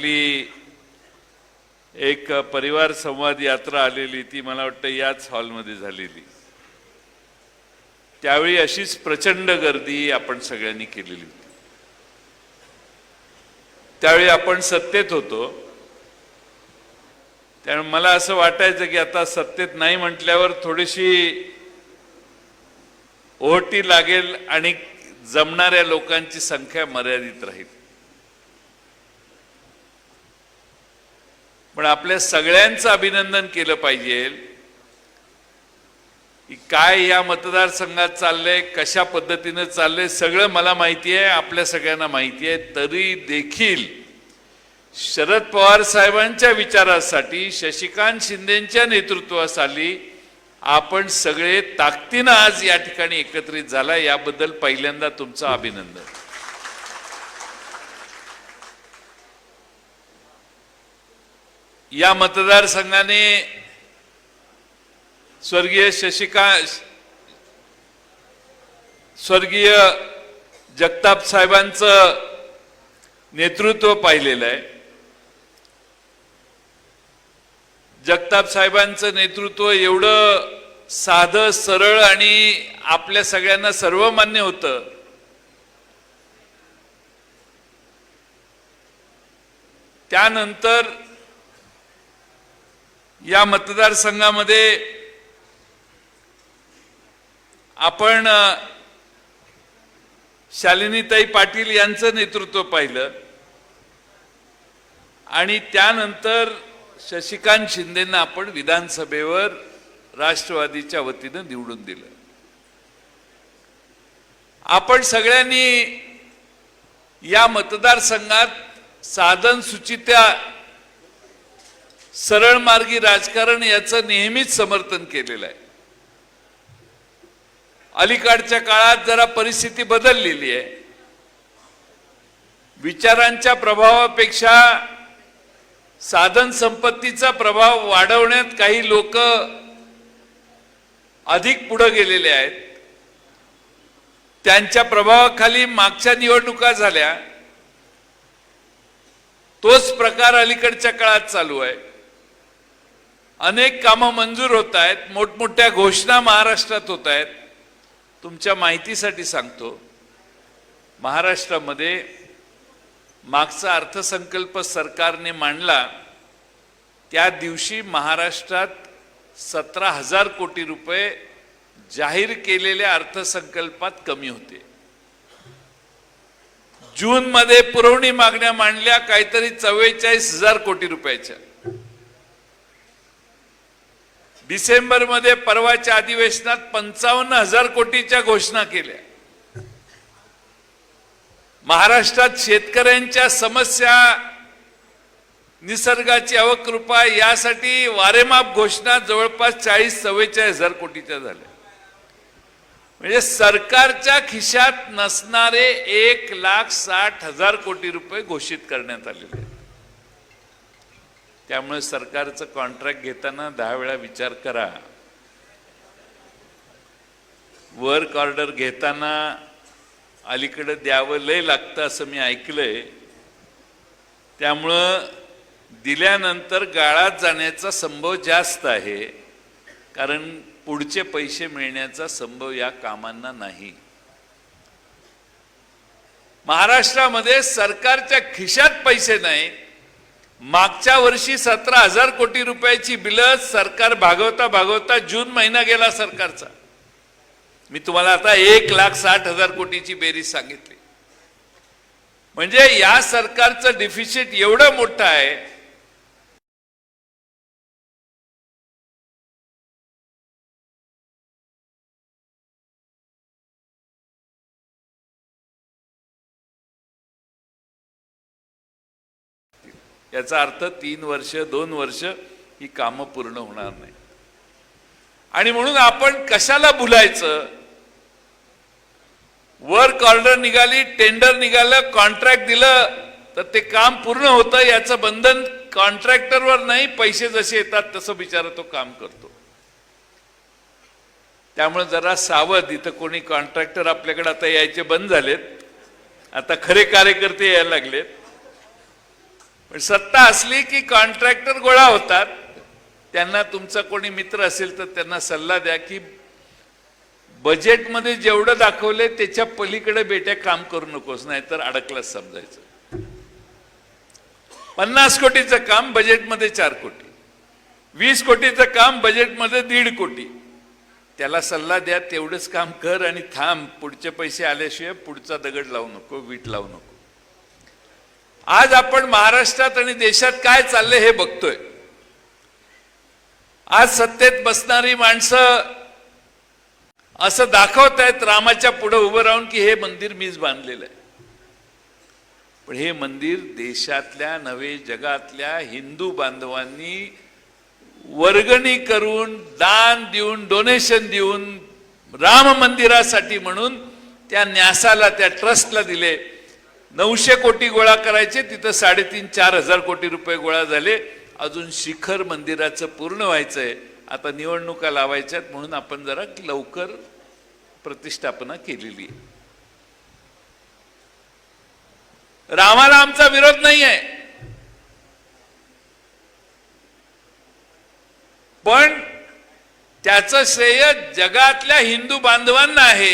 आपली एक परिवार संवाद यात्रा आलेली ती मला वाटतं याच हॉलमध्ये झालेली. त्यावेळी अशीच प्रचंड गर्दी आपण सगळ्यांनी केलेली होती. त्यावेळी आपण सत्तेत होतो. त्यामुळे मला असं वाटायचं की आता सत्तेत नाही म्हटल्यावर थोडीशी ओहटी लागेल आणि जमणाऱ्या लोकांची संख्या मर्यादित राहील. पण आपल्या सगळ्यांचं अभिनंदन केलं पाहिजे की काय या मतदारसंघात चाललंय कशा पद्धतीनं चाललंय सगळं मला माहिती आहे आपल्या सगळ्यांना माहिती आहे. तरी देखील शरद पवार साहेबांच्या विचारासाठी शशिकांत शिंदेच्या नेतृत्वाखाली आपण सगळे ताकदीनं आज या ठिकाणी एकत्रित झाला. याबद्दल पहिल्यांदा तुमचं अभिनंदन. या मतदारसंघाने स्वर्गीय शशिकांत स्वर्गीय जगताप साहेबांचं नेतृत्व पाहिलेलं आहे. जगताप साहेबांचं नेतृत्व एवढं साधं सरळ आणि आपल्या सगळ्यांना सर्वमान्य होतं. त्यानंतर या मतदारसंघामध्ये आपण शालिनीताई पाटील यांचं नेतृत्व पाहिलं. आणि त्यानंतर शशिकांत शिंदेंना आपण विधानसभेवर राष्ट्रवादीच्या वतीनं निवडून दिलं. आपण सगळ्यांनी या मतदारसंघात साधन सुचित्या सरळ मार्गी राजकारण याचं नेहमीच समर्थन केलेलं आहे. अलीकडच्या काळात जरा परिस्थिती बदललेली आहे. विचारांच्या प्रभावापेक्षा साधन संपत्तीचा प्रभाव वाढवण्यात काही लोक अधिक पुढे गेलेले आहेत. त्यांच्या प्रभावाखाली मागच्या निवडणुका झाल्या. तोच प्रकार अलीकडच्या काळात चालू आहे. अनेक कामं मंजूर होत आहेत मोठमोठ्या घोषणा महाराष्ट्रात होत आहेत. तुमच्या माहितीसाठी सांगतो महाराष्ट्रामध्ये मागचा अर्थसंकल्प सरकारने मांडला त्या दिवशी महाराष्ट्रात सतरा हजार कोटी रुपये जाहीर केलेल्या अर्थसंकल्पात कमी होते. जूनमध्ये पुरवणी मागण्या मांडल्या काहीतरी चव्वेचाळीस हजार कोटी रुपयाच्या. डिसेंबरमध्ये परवाच्या अधिवेशनात पंचावन्न हजार कोटीच्या घोषणा केल्या. महाराष्ट्रात शेतकऱ्यांच्या समस्या निसर्गाची अवकृपा यासाठी वारेमाप घोषणा जवळपास चाळीस चव्वेचाळीस हजार कोटीच्या झाल्या. म्हणजे सरकारच्या खिशात नसणारे एक लाख साठ हजार कोटी रुपये घोषित करण्यात आलेले आहेत. त्यामुळे सरकारचं कॉन्ट्रॅक्ट घेताना दहा वेळा विचार करा. वर्क ऑर्डर घेताना अलीकडे द्यावं लय लागतं असं मी ऐकलंय. त्यामुळं दिल्यानंतर गाळात जाण्याचा संभव जास्त आहे. कारण पुढचे पैसे मिळण्याचा संभव या कामांना नाही. महाराष्ट्रामध्ये सरकारच्या खिशात पैसे नाही मागच्या वर्षी सतरा हजार कोटी रुपयाची बिलं सरकार भागवता भागवता जून महिना गेला सरकारचा. मी तुम्हाला आता एक लाख साठ हजार कोटीची बेरीज सांगितली. म्हणजे या सरकारचं डिफिसिट एवढं मोठं आहे याचा अर्थ तीन वर्ष दोन वर्ष ही कामं पूर्ण होणार नाही. आणि म्हणून आपण कशाला भुलायचं वर्क ऑर्डर निघाली टेंडर निघालं कॉन्ट्रॅक्ट दिलं तर ते काम पूर्ण होतं याचं बंधन कॉन्ट्रॅक्टरवर नाही पैसे जसे येतात तसं बिचारा तो काम करतो. त्यामुळे जरा सावध इथं कोणी कॉन्ट्रॅक्टर आपल्याकडे आता यायचे बंद झालेत. आता खरे कार्यकर्ते यायला लागलेत. पण सत्ता असली की कॉन्ट्रॅक्टर गोळा होतात. त्यांना तुमचा कोणी मित्र असेल तर त्यांना सल्ला द्या की बजेटमध्ये जेवढं दाखवले त्याच्या पलीकडे बेट्या काम करू नकोस नाहीतर अडकलाच समजायचं. पन्नास कोटीचं काम बजेटमध्ये चार कोटी. वीस कोटीचं काम बजेटमध्ये दीड कोटी. त्याला सल्ला द्या तेवढंच काम कर आणि थांब. पुढचे पैसे आल्याशिवाय पुढचा दगड लावू नको वीट लावू नको. आज आपण महाराष्ट्रात आणि देशात काय चाललंय हे बघतोय. आज सत्तेत बसणारी माणसं असं दाखवत आहेत रामाच्या पुढे उभं राहून की हे मंदिर मीच बांधलेलं आहे. पण हे मंदिर देशातल्या नवे जगातल्या हिंदू बांधवांनी वर्गणी करून दान देऊन डोनेशन देऊन राम मंदिरासाठी म्हणून त्या न्यासाला त्या ट्रस्टला दिले. नऊशे कोटी गोळा करायचे तिथं साडेतीन चार हजार कोटी रुपये गोळा झाले. अजून शिखर मंदिराचं पूर्ण व्हायचंय. आता निवडणुका लावायच्यात म्हणून आपण जरा लवकर प्रतिष्ठापना केलेली आहे. रामाला आमचा विरोध नाही आहे पण त्याचं श्रेय जगातल्या हिंदू बांधवांना आहे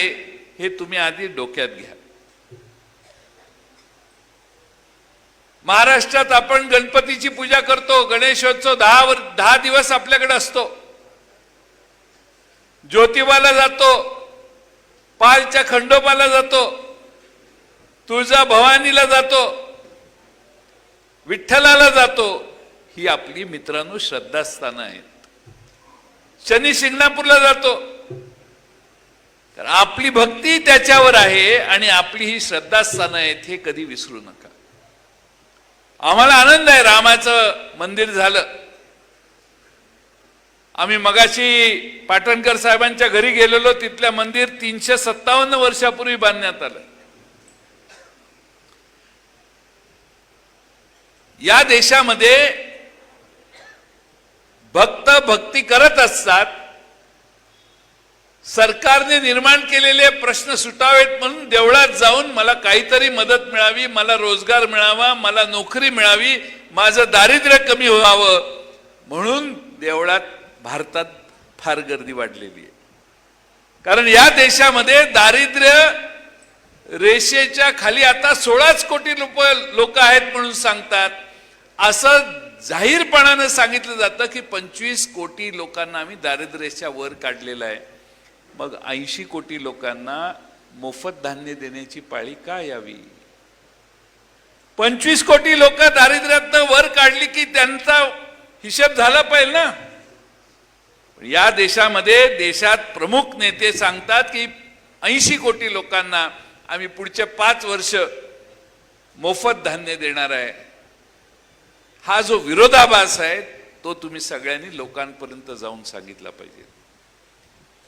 हे तुम्ही आधी डोक्यात घ्या. महाराष्ट्रात आपण गणपतीची पूजा करतो गणेशोत्सव दहा वर दहा दिवस आपल्याकडे असतो. ज्योतिबाला जातो पालच्या खंडोबाला जातो तुळजा भवानीला जातो विठ्ठलाला जातो. ही आपली मित्रांनो श्रद्धास्थानं आहेत. शनी शिंगणापूरला जातो. तर आपली भक्ती त्याच्यावर आहे आणि आपली ही श्रद्धास्थानं आहेत हे कधी विसरू नका. आम्हाला आनंद आहे रामाचं मंदिर झालं. आम्ही मगाशी पाटणकर साहेबांच्या घरी गेलेलो तिथल्या मंदिर तीनशे सत्तावन्न वर्षापूर्वी बांधण्यात आलं. या देशामध्ये भक्त भक्ती करत असतात सरकारने निर्माण केलेले प्रश्न सुटावेत म्हणून देवळात जाऊन मला काहीतरी मदत मिळावी मला रोजगार मिळावा मला नोकरी मिळावी माझं दारिद्र्य कमी व्हावं. म्हणून देवळात भारतात फार गर्दी वाढलेली आहे. कारण या देशामध्ये दारिद्र्य रेषेच्या खाली आता सोळाच कोटी लोक आहेत म्हणून सांगतात. असं जाहीरपणानं सांगितलं जातं की पंचवीस कोटी लोकांना आम्ही दारिद्र्याच्या वर काढलेलं आहे. मग ऐंशी कोटी लोकांना मोफत धान्य देण्याची पाळी का यावी? पंचवीस कोटी लोक दारिद्र्यातनं वर काढली की त्यांचा हिशेब झाला पाहिजे ना? या देशामध्ये देशात प्रमुख नेते सांगतात की ऐंशी कोटी लोकांना आम्ही पुढचे पाच वर्ष मोफत धान्य देणार आहे. हा जो विरोधाभास आहे तो तुम्ही सगळ्यांनी लोकांपर्यंत जाऊन सांगितला पाहिजे.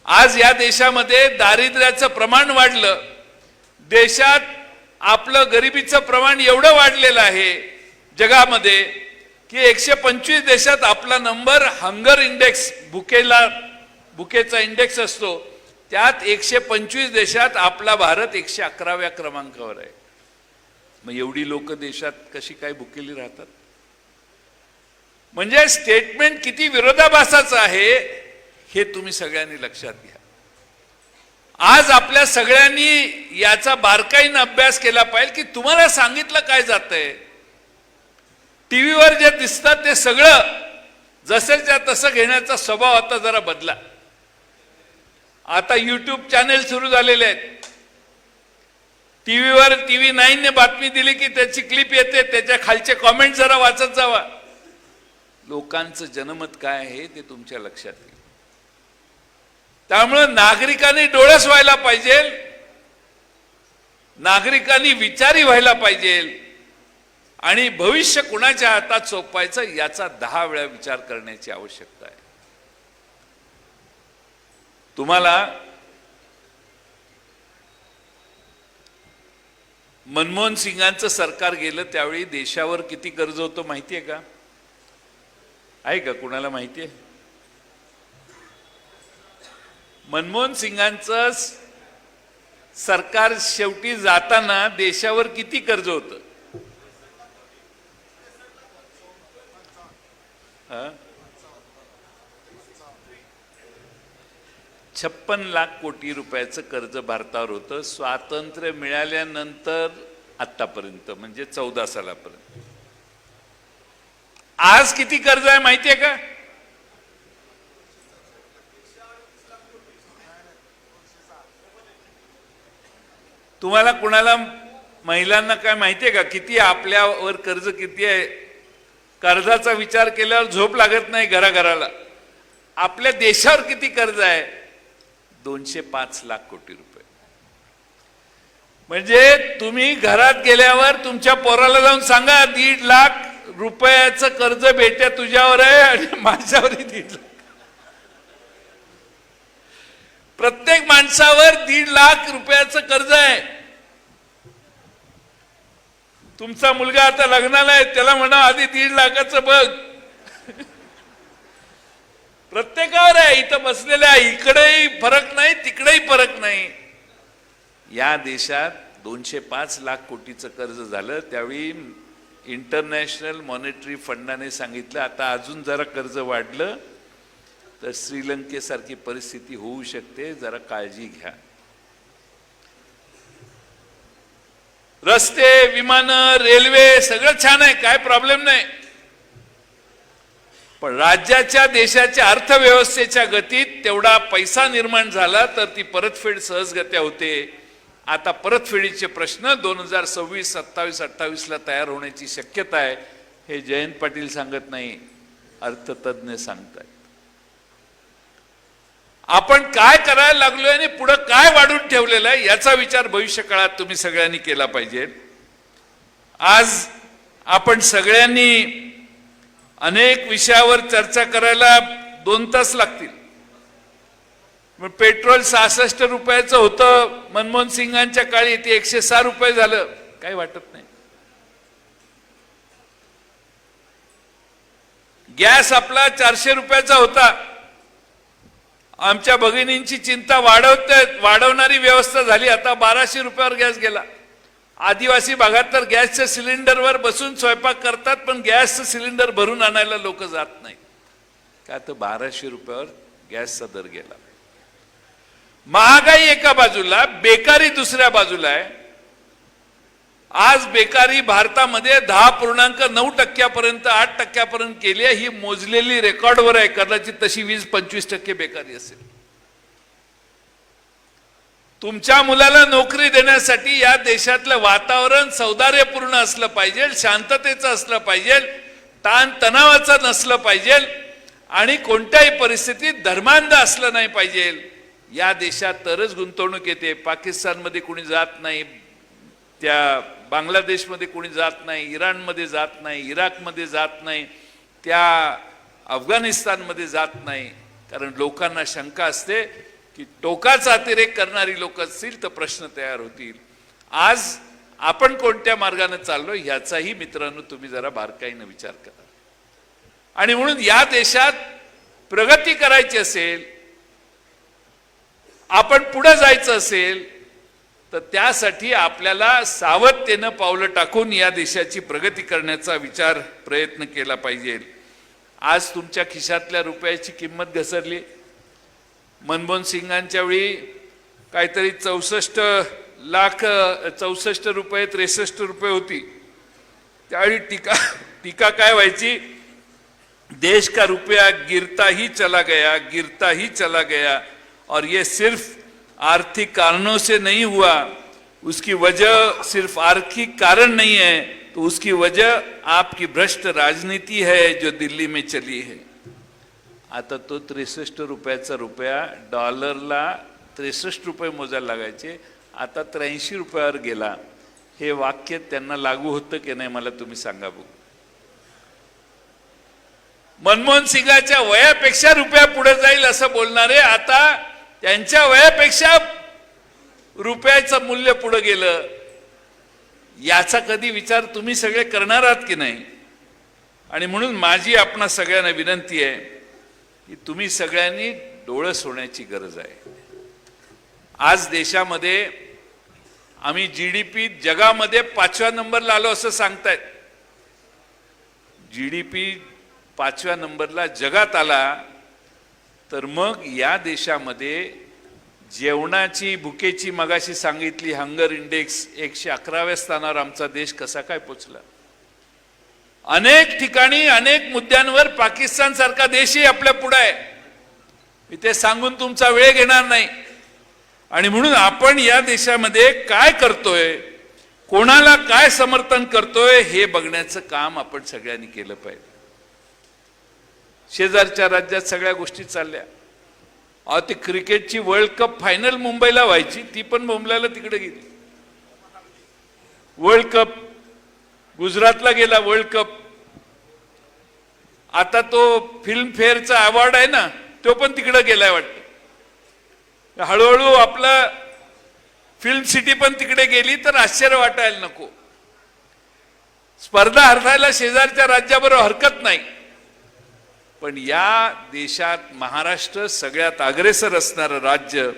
आज या देशामध्ये दारिद्र्याचं प्रमाण वाढलं. देशात आपलं गरिबीचं प्रमाण एवढं वाढलेलं आहे जगामध्ये की एकशे पंचवीस देशात आपला नंबर हंगर इंडेक्स भुकेला भुकेचा इंडेक्स असतो. त्यात एकशे पंचवीस देशात आपला भारत एकशे अकराव्या क्रमांकावर आहे. मग एवढी लोक देशात कशी काय भुकेली राहतात? म्हणजे स्टेटमेंट किती विरोधाभासाचं आहे हे तुम्ही सगळ्यांनी लक्षात घ्या. आज आपल्या सगळ्यांनी याचा बारकाईनं अभ्यास केला पाहिजे की तुम्हाला सांगितलं काय जातंय. टीव्हीवर जे दिसतात ते सगळं जसंच्या तसं घेण्याचा स्वभाव आता जरा बदला. आता यूट्यूब चॅनेल सुरू झालेले आहेत. टीव्हीवर टीव्ही नाईनने बातमी दिली की त्याची क्लिप येते त्याच्या खालचे कॉमेंट जरा वाचत जावा. लोकांचं जनमत काय आहे ते तुमच्या लक्षात येईल. त्यामुळं नागरिकांनी डोळस व्हायला पाहिजे. नागरिकांनी विचारी व्हायला पाहिजे. आणि भविष्य कुणाच्या हातात सोपवायचं याचा दहा वेळा विचार करण्याची आवश्यकता आहे. तुम्हाला मनमोहन सिंगांचं सरकार गेलं त्यावेळी देशावर किती कर्ज होतं माहिती आहे का? आहे का? कुणाला माहिती आहे मनमोहन सिंगांचं सरकार शेवटी जाताना देशावर किती कर्ज होतं? छप्पन लाख कोटी रुपयाचं कर्ज भारतावर होतं. स्वातंत्र्य मिळाल्यानंतर आतापर्यंत म्हणजे चौदा सालापर्यंत. आज किती कर्ज आहे माहितीये का? तुम्हाला कुणाला महिलांना काय माहितीये का? किती आहे आपल्यावर कर्ज किती आहे? कर्जाचा विचार केल्यावर झोप लागत नाही घराघराला. आपल्या देशावर किती कर्ज आहे? दोनशे पाच लाख कोटी रुपये. म्हणजे तुम्ही घरात गेल्यावर तुमच्या पोराला जाऊन सांगा दीड लाख रुपयाचं कर्ज भेट्या तुझ्यावर आहे आणि माझ्यावरही दीड लाख. प्रत्येक माणसावर दीड लाख रुपयाचं कर्ज आहे. तुमचा मुलगा आता लग्नाला आहे त्याला म्हणा आधी दीड लाखाचं बघ. प्रत्येकावर आहे इथं बसलेल्या आहे इकडेही फरक नाही तिकडेही फरक नाही. या देशात दोनशे पाच लाख कोटीचं कर्ज झालं त्यावेळी इंटरनॅशनल मॉनिटरी फंडाने सांगितलं आता अजून जरा कर्ज वाढलं तर श्रीलंकेसारखी परिस्थिती होऊ शकते जरा काळजी घ्या. रस्ते विमान रेल्वे सगळं छान आहे काय प्रॉब्लेम नाही. पण राज्याच्या देशाच्या अर्थव्यवस्थेच्या गतीत तेवढा पैसा निर्माण झाला तर ती परतफेड सहजगत्या होते. आता परतफेडीचे प्रश्न दोन हजार सव्वीस सत्तावीस अठ्ठावीसला तयार होण्याची शक्यता आहे हे जयंत पाटील सांगत नाही अर्थतज्ञ सांगतायत. आपण काय करायला लागलोय आणि पुढं काय वाढून ठेवलेलं आहे याचा विचार भविष्य काळात तुम्ही सगळ्यांनी केला पाहिजे. आज आपण सगळ्यांनी अनेक विषयावर चर्चा करायला दोन तास लागतील. मग पेट्रोल सहासष्ट रुपयाचं होतं मनमोहन सिंगांच्या काळी ते एकशे सहा रुपये झालं काही वाटत नाही. गॅस आपला चारशे रुपयाचा होता. आमच्या भगिनींची चिंता वाढवत वाढवणारी व्यवस्था झाली. आता बाराशे रुपयावर गॅस गेला. आदिवासी भागात तर गॅसच्या सिलेंडरवर बसून स्वयंपाक करतात पण गॅसचं सिलेंडर भरून आणायला लोक जात नाही. का तर बाराशे रुपयावर गॅसचा दर गेला. महागाई एका बाजूला बेकारी दुसऱ्या बाजूला आहे. आज बेकारी भारतामध्ये दहा पूर्णांक नऊ टक्क्यापर्यंत आठ टक्क्यापर्यंत केली आहे. ही मोजलेली रेकॉर्डवर आहे. कदाचित तशी वीस पंचवीस टक्के बेकारी असेल. तुमच्या मुलाला नोकरी देण्यासाठी या देशातलं वातावरण सौदार्यपूर्ण असलं पाहिजे शांततेचं असलं पाहिजे ताण तणावाचं नसलं पाहिजे आणि कोणत्याही परिस्थितीत धर्मांध असलं नाही पाहिजे. या देशात तरच गुंतवणूक येते. पाकिस्तानमध्ये कुणी जात नाही. त्या बांगलादेशमध्ये कोणी जात नाही इराणमध्ये जात नाही इराकमध्ये जात नाही त्या अफगाणिस्तानमध्ये जात नाही. कारण लोकांना शंका असते की टोकाचा अतिरेक करणारी लोक असतील तर प्रश्न तयार होतील. आज आपण कोणत्या मार्गाने चाललो ह्याचाही मित्रांनो तुम्ही जरा बारकाईनं विचार करा. आणि म्हणून या देशात प्रगती करायची असेल आपण पुढे जायचं असेल तर त्यासाठी आपल्याला सावधतेनं पावलं टाकून या देशाची प्रगती करण्याचा विचार प्रयत्न केला पाहिजे. आज तुमच्या खिशातल्या रुपयाची किंमत घसरली. मनमोहन सिंगांच्या वेळी काहीतरी चौसष्ट लाख चौसष्ट रुपये त्रेसष्ट रुपये होती. त्यावेळी टीका टीका काय व्हायची? देश का रुपया गिरता ही चला गया गिरता ही चला गया. और ये सिर्फ आर्थिक कारणों से नहीं हुआ उसकी वजह सिर्फ आर्थिक कारण नहीं है तो उसकी वजह आपकी भ्रष्ट राजनीति है जो दिल्ली में चली है। आता तो त्रेसष्ट रुपयाचा रुपया डॉलरला त्रेसष्ट रुपये मोजायला लागायचे आता त्र्याऐंशी रुपयावर गेला. हे वाक्य त्यांना लागू होतं की नाही मला तुम्ही सांगा बघू. मनमोहन सिंगाच्या वयापेक्षा रुपया पुढे जाईल असं बोलणारे आता त्यांच्या वयापेक्षा रुपयाचं मूल्य पुढं गेलं याचा कधी विचार तुम्ही सगळे करणार आहात की नाही? आणि म्हणून माझी आपणा सगळ्यांना विनंती आहे की तुम्ही सगळ्यांनी डोळस होण्याची गरज आहे. आज देशामध्ये आम्ही जी डी पी जगामध्ये पाचव्या नंबरला आलो असं सांगतायत. जी डी पी पाचव्या नंबरला जगात आला तर मग या देशामध्ये जेवणाची भुकेची मगाशी सांगितली हंगर इंडेक्स एकशे अकराव्या स्थानावर आमचा देश कसा काय पोचला? अनेक ठिकाणी अनेक मुद्द्यांवर पाकिस्तान सारखा देशही आपल्या पुढे आहे मी ते सांगून तुमचा वेळ घेणार नाही. आणि म्हणून आपण या देशामध्ये काय करतोय कोणाला काय समर्थन करतोय हे बघण्याचं काम आपण सगळ्यांनी केलं पाहिजे. शेजारच्या राज्यात सगळ्या गोष्टी चालल्या. अहो ती क्रिकेटची वर्ल्ड कप फायनल मुंबईला व्हायची ती पण मुंबईला तिकडे गेली. वर्ल्ड कप गुजरातला गेला वर्ल्ड कप आता तो फिल्मफेअरचा अवॉर्ड आहे ना तो पण तिकडे गेलाय वाटतं. हळूहळू आपलं फिल्म सिटी पण तिकडे गेली तर आश्चर्य वाटायला नको. स्पर्धा हरवायला शेजारच्या राज्याबरोबर हरकत नाही. पण या देशात महाराष्ट्र सगळ्यात अग्रेसर असणारं राज्य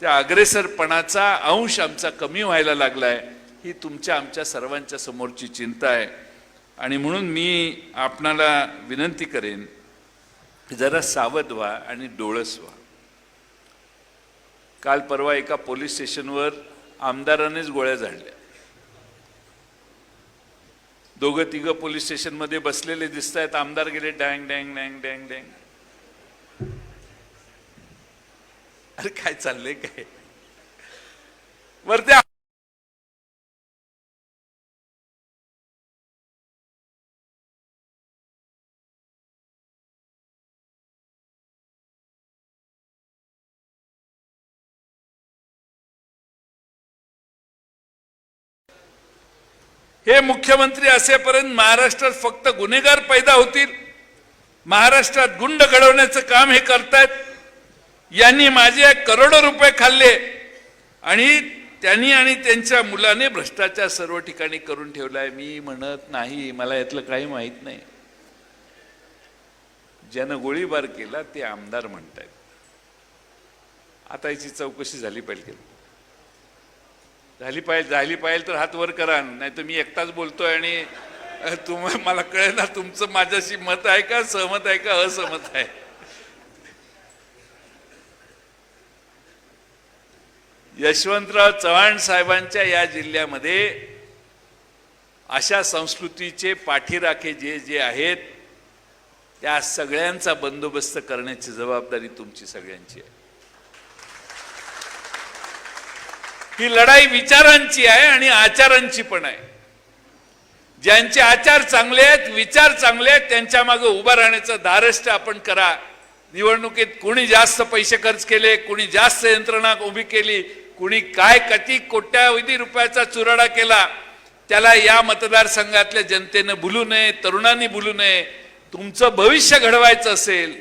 त्या अग्रेसरपणाचा अंश आमचा कमी व्हायला लागलाय ही तुमच्या आमच्या सर्वांच्या समोरची चिंता आहे. आणि म्हणून मी आपणाला विनंती करेन की जरा सावध व्हा आणि डोळस व्हा. काल परवा एका पोलीस स्टेशनवर आमदारानेच गोळ्या झाडल्या. दोघं तिघं पोलीस स्टेशनमध्ये बसलेले दिसत आहेत आमदार गेले डँग डँग डँग डँग डँग. अरे काय चाललंय काय? वर त्या हे मुख्यमंत्री असेपर्यंत महाराष्ट्रात फक्त गुन्हेगार पैदा होतील महाराष्ट्रात गुंड घडवण्याचं काम हे करतायत. यांनी माझे करोडो रुपये खाल्ले आणि त्यांनी आणि त्यांच्या मुलाने भ्रष्टाचार सर्व ठिकाणी करून ठेवलाय. मी म्हणत नाही मला यातलं काही माहीत नाही. ज्यानं गोळीबार केला ते आमदार म्हणतायत. आता याची चौकशी झाली पाहिजे. झाली पाहिजे झाली पाहिजे तर हात वर करा. नाही तर मी एकटाच बोलतोय आणि तुम मला कळेल ना तुमचं माझ्याशी मत आहे का सहमत आहे का असहमत आहे? यशवंतराव चव्हाण साहेबांच्या या जिल्ह्यामध्ये अशा संस्कृतीचे पाठीराखे जे जे आहेत त्या सगळ्यांचा बंदोबस्त करण्याची जबाबदारी तुमची सगळ्यांची आहे. ही लढाई विचारांची आहे आणि आचारांची पण आहे. ज्यांचे आचार चांगले आहेत विचार चांगले आहेत त्यांच्या मागे उभं राहण्याचं धारष्ट आपण करा. निवडणुकीत कुणी जास्त पैसे खर्च केले कुणी जास्त यंत्रणा उभी केली कुणी काय कती कोट्यावधी रुपयाचा चुराडा केला त्याला या मतदारसंघातल्या जनतेनं भुलू नये तरुणांनी भुलू नये. तुमचं भविष्य घडवायचं असेल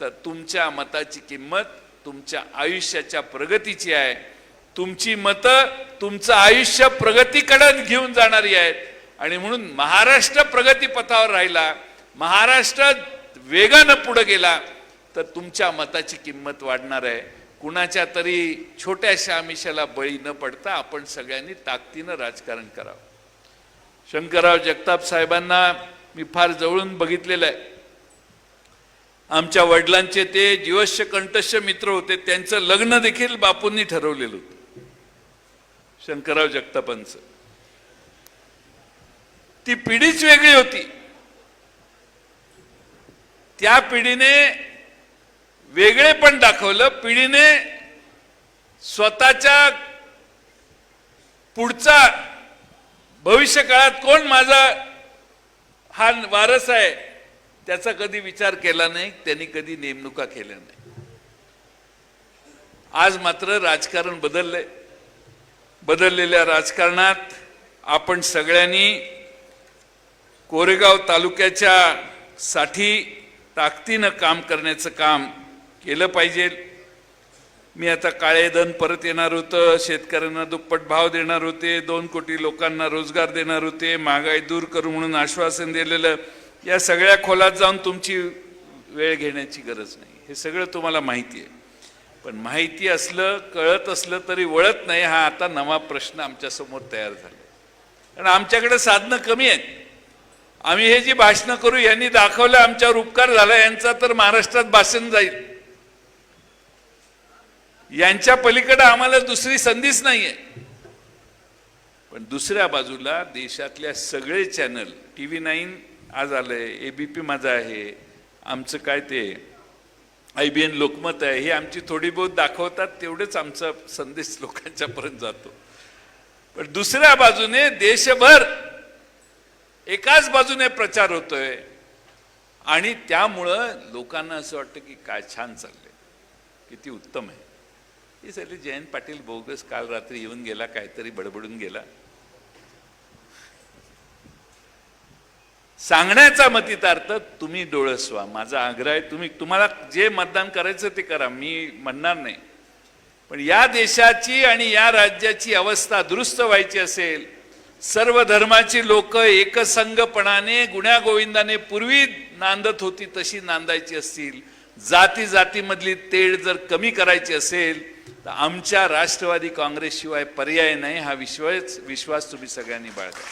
तर तुमच्या मताची किंमत तुमच्या आयुष्याच्या प्रगतीची आहे. तुमची मतं तुमचं आयुष्य प्रगतीकडे घेऊन जाणारी आहेत. आणि म्हणून महाराष्ट्र प्रगतीपथावर राहिला महाराष्ट्र वेगानं पुढं गेला तर तुमच्या मताची किंमत वाढणार आहे. कुणाच्या तरी छोट्याशा आमिषाला बळी न पडता आपण सगळ्यांनी ताकदीनं राजकारण करावं. शंकरराव जगताप साहेबांना मी फार जवळून बघितलेलं आहे. आमच्या वडिलांचे ते जीवश्य कंठश्य मित्र होते त्यांचं लग्न देखील बापूंनी ठरवलेलं होतं. शंकरराव जगतापांचं. ती पिढीच वेगळी होती. त्या पिढीने वेगळे पण दाखवलं. पिढीने स्वतःच्या पुढचा भविष्य काळात कोण माझा हा वारस आहे त्याचा कधी विचार केला नाही त्यांनी कधी नेमणुका केल्या नाही. आज मात्र राजकारण बदललंय. बदललेल्या राजकारणात आपण सगळ्यांनी कोरेगाव तालुक्याच्या साठी ताकदीनं काम करण्याचं काम केलं पाहिजे. मी आता काळे धन परत येणार होतं शेतकऱ्यांना दुप्पट भाव देणार होते दोन कोटी लोकांना रोजगार देणार होते महागाई दूर करू म्हणून आश्वासन दिलेलं. या सगळ्या खोलात जाऊन तुमची वेळ घेण्याची गरज नाही. हे सगळं तुम्हाला माहिती आहे. पण माहिती असलं कळत असलं तरी वळत नाही हा आता नवा प्रश्न आमच्यासमोर तयार झाला. कारण आमच्याकडे साधनं कमी आहेत. आम्ही हे जी भाषणं करू यांनी दाखवलं आमच्यावर उपकार झाला यांचा तर महाराष्ट्रात भाषण जाईल. यांच्या पलीकडे आम्हाला दुसरी संधीच नाहीये. पण दुसऱ्या बाजूला देशातल्या सगळे चॅनल टी व्ही नाईन आज आलंय एबीपी माझा आहे आमचं काय ते आय बी एन लोकमत आहे. हे आमची थोडी बहुत दाखवतात तेवढेच आमचा संदेश लोकांच्या पर्यंत जातो. पण दुसऱ्या बाजूने देशभर एकाच बाजूने प्रचार होतोय. आणि त्यामुळं लोकांना असं वाटतं की काय छान चाललंय. किती उत्तम आहे. हे सगळे जयंत पाटील बोगस काल रात्री येऊन गेला काहीतरी बडबडून गेला. सांगण्याचा मतितार्थ तुम्ही डोळसवा माझा आग्रह आहे तुम्ही तुम्हाला जे मतदान करायचं ते करा. मी म्हणणार नाही. पण या देशाची आणि या राज्याची अवस्था दुरुस्त व्हायची असेल सर्व धर्माची लोक एकसंगपणाने गुण्यागोविंदाने पूर्वी नांदत होती तशी नांदायची असतील. जाती जातीमधली तेढ जर कमी करायची असेल तर आमच्या राष्ट्रवादी काँग्रेसशिवाय पर्याय नाही. हा विश्वास विश्वास तुम्ही सगळ्यांनी बाळगा.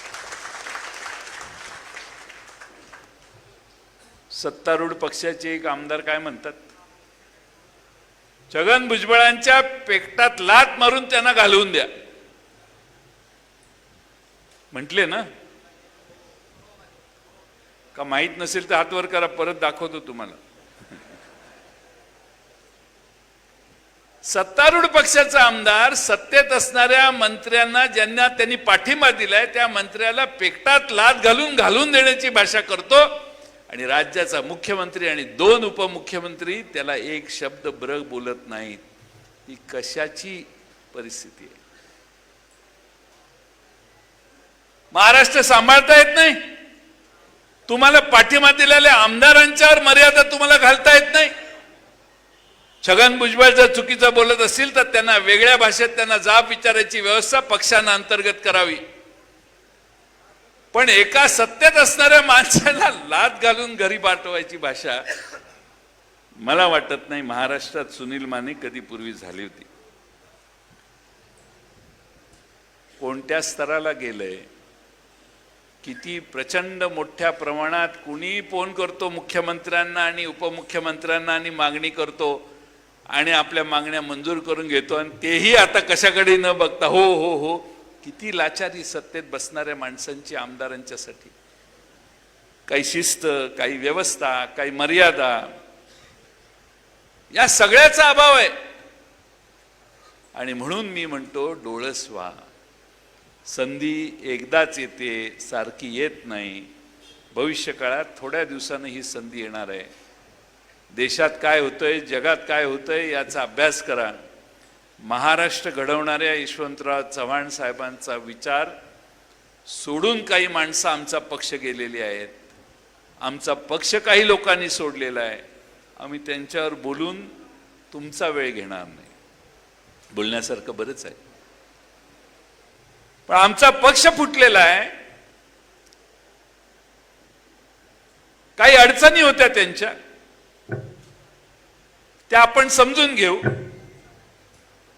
सत्तारूढ पक्षाचे एक आमदार काय म्हणतात? छगन भुजबळांच्या पेकटात लात मारून त्यांना घालवून द्या. म्हटले ना? का माहीत नसेल तर हात वर करा परत दाखवतो तुम्हाला. सत्तारूढ पक्षाचा आमदार सत्तेत असणाऱ्या मंत्र्यांना ज्यांना त्यांनी पाठिंबा दिलाय त्या मंत्र्याला पेकटात लात घालून घालून देण्याची भाषा करतो. आणि राज्याचा मुख्यमंत्री आणि दोन उपमुख्यमंत्री त्याला एक शब्द ब्र बोलत नाहीत. ही कशाची परिस्थिती आहे? महाराष्ट्र सांभाळता येत नाही? तुम्हाला पाठिंबा दिलेल्या आमदारांच्यावर मर्यादा तुम्हाला घालता येत नाही? छगन भुजबळ जर चुकीचं बोलत असतील तर त्यांना वेगळ्या भाषेत त्यांना जाब विचारायची व्यवस्था पक्षानं अंतर्गत करावी. पण एका सत्तेत असणाऱ्या माणसाला लात घालून घरी पाठवायची भाषा मला वाटत नाही महाराष्ट्रात सुनील माने कधी पूर्वी झाली होती. कोणत्या स्तराला गेलंय? किती प्रचंड मोठ्या प्रमाणात कुणी फोन करतो मुख्यमंत्र्यांना आणि उपमुख्यमंत्र्यांना आणि मागणी करतो आणि आपल्या मागण्या मंजूर करून घेतो आणि तेही आता कशाकडे न बघता हो हो हो किती लाचारी सत्तेत बसणाऱ्या माणसांची आमदारांच्यासाठी काही शिस्त काही व्यवस्था काही मर्यादा. या सगळ्याचा अभाव आहे. आणि म्हणून मी म्हणतो डोळस व्हा संधी एकदाच येते सारखी येत नाही. भविष्य काळात थोड्या दिवसानं ही संधी येणार आहे. देशात काय होतंय जगात काय होतंय याचा अभ्यास करा. महाराष्ट्र घडवणाऱ्या यशवंतराव चव्हाण साहेबांचा विचार सोडून काही माणसं आमचा पक्ष गेलेली आहेत. आमचा पक्ष काही लोकांनी सोडलेला आहे. आम्ही त्यांच्यावर बोलून तुमचा वेळ घेणार नाही. बोलण्यासारखं बरंच आहे. पण आमचा पक्ष फुटलेला आहे. काही अडचणी होत्या त्यांच्या. त्या आपण समजून घेऊ.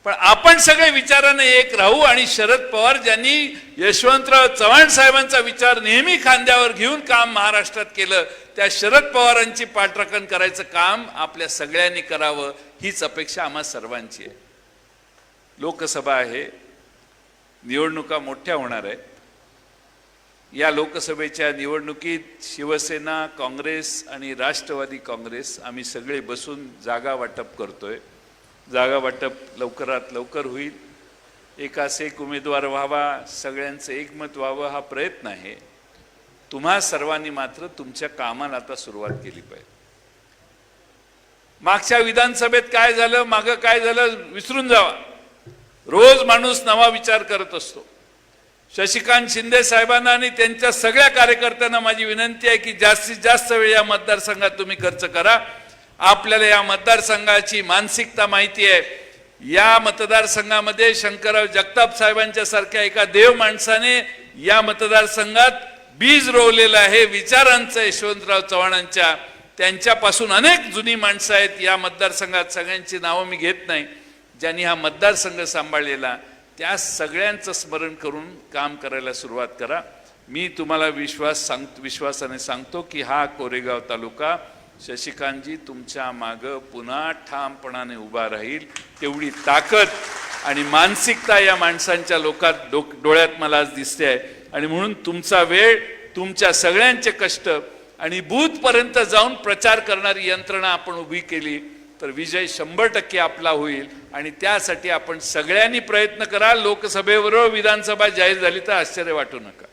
पण आपण सगळे विचाराने एक राहू आणि शरद पवार ज्यांनी यशवंतराव चव्हाण साहेबांचा विचार नेहमी खांद्यावर घेऊन काम महाराष्ट्रात केलं त्या शरद पवारांची पाठराखण करायचं काम आपल्या सगळ्यांनी करावं हीच अपेक्षा आम्हा सर्वांची आहे. लोकसभा आहे निवडणुका मोठ्या होणार आहेत. या लोकसभेच्या निवडणुकीत शिवसेना काँग्रेस आणि राष्ट्रवादी काँग्रेस आम्ही सगळे बसून जागा वाटप करतोय. जागा वाटप लवकरात लवकर होईल. एकास एक उमेदवार व्हावा सगळ्यांचं एकमत व्हावं हा प्रयत्न आहे. तुम्हा सर्वांनी मात्र तुमच्या कामाला आता सुरुवात केली पाहिजे. मागच्या विधानसभेत काय झालं मागं काय झालं विसरून जावा. रोज माणूस नवा विचार करत असतो. शशिकांत शिंदे साहेबांना आणि त्यांच्या सगळ्या कार्यकर्त्यांना माझी विनंती आहे की जास्तीत जास्त वेळ या मतदारसंघात तुम्ही खर्च करा. आपल्याला या मतदारसंघाची मानसिकता माहिती आहे. या मतदारसंघामध्ये शंकरराव जगताप साहेबांच्या सारख्या एका देव माणसाने या मतदारसंघात बीज रोवलेलं आहे. विचारांचं यशवंतराव चव्हाणांच्या. त्यांच्यापासून अनेक जुनी माणसं आहेत. या मतदारसंघात सगळ्यांची नावं मी घेत नाही. ज्यांनी हा मतदारसंघ सांभाळलेला त्या सगळ्यांचं स्मरण करून काम करायला सुरुवात करा. मी तुम्हाला विश्वास सांग विश्वासाने सांगतो की हा कोरेगाव तालुका शशिकांतजी तुमच्या मागं पुन्हा ठामपणाने उभा राहील तेवढी ताकद आणि मानसिकता या माणसांच्या लोकात डोक डोळ्यात मला आज दिसते आहे. आणि म्हणून तुमचा वेळ तुमच्या सगळ्यांचे कष्ट आणि बूथपर्यंत जाऊन प्रचार करणारी यंत्रणा आपण उभी केली तर विजय शंभर टक्के आपला होईल. आणि त्यासाठी आपण सगळ्यांनी प्रयत्न करा लोकसभेबरोबर विधानसभा जाहीर झाली तर आश्चर्य वाटू नका.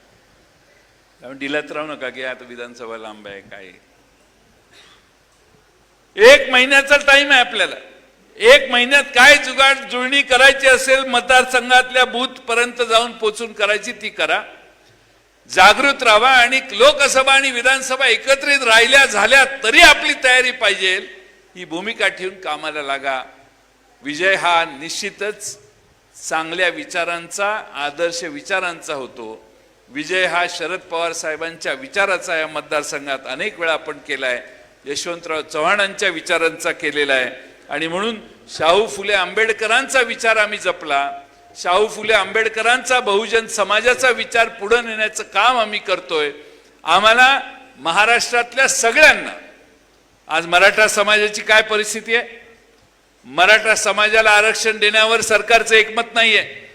त्यामुळे डिलात राहू नका की आता विधानसभा लांब आहे काय आहे. एक महिन्याचा टाइम आहे आपल्याला. एक महिन्यात काय जुगाड जुळणी करायची असेल मतदारसंघातल्या बूथ पर्यंत जाऊन पोचून करायची ती करा. जागृत राहा आणि लोकसभा आणि विधानसभा एकत्रित राहिल्या झाल्या तरी आपली तयारी पाहिजे. ही भूमिका ठेवून कामाला लागा. विजय हा निश्चितच चांगल्या विचारांचा आदर्श विचारांचा होतो. विजय हा शरद पवार साहेबांच्या विचाराचा या मतदारसंघात अनेक वेळा आपण आहे यशवंतराव चव्हाणांच्या विचारांचा केलेला आहे. आणि म्हणून शाहू फुले आंबेडकरांचा विचार आम्ही जपला. शाहू फुले आंबेडकरांचा बहुजन समाजाचा विचार पुढे नेण्याचं काम आम्ही करतोय. आम्हाला महाराष्ट्रातल्या सगळ्यांना आज मराठा समाजाची काय परिस्थिती आहे? मराठा समाजाला आरक्षण देण्यावर सरकारचं एकमत नाहीये.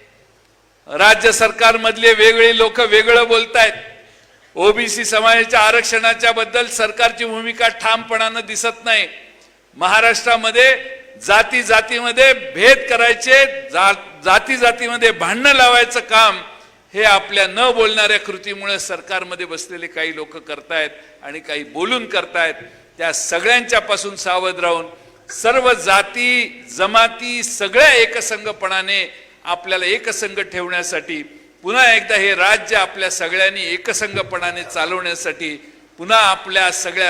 राज्य सरकारमधले वेगळे लोक वेगळं बोलतायत. ओबीसी समाजाच्या आरक्षणाच्या बद्दल सरकारची भूमिका ठामपणानं दिसत नाही. महाराष्ट्रामध्ये जाती जातीमध्ये भेद करायचे जा, जाती जातीमध्ये भांडणं लावायचं काम हे आपल्या न बोलणाऱ्या कृतीमुळे सरकारमध्ये बसलेले काही लोक करतायत आणि काही बोलून करतायत. त्या सगळ्यांच्यापासून सावध राहून सर्व जाती जमाती सगळ्या एकसंघपणाने आपल्याला एकसंघ ठेवण्यासाठी पुन्हा एकदा हे राज्य आपल्या सगळ्यांनी एकसंघपणाने चालवण्यासाठी पुन्हा आपल्या सगळ्या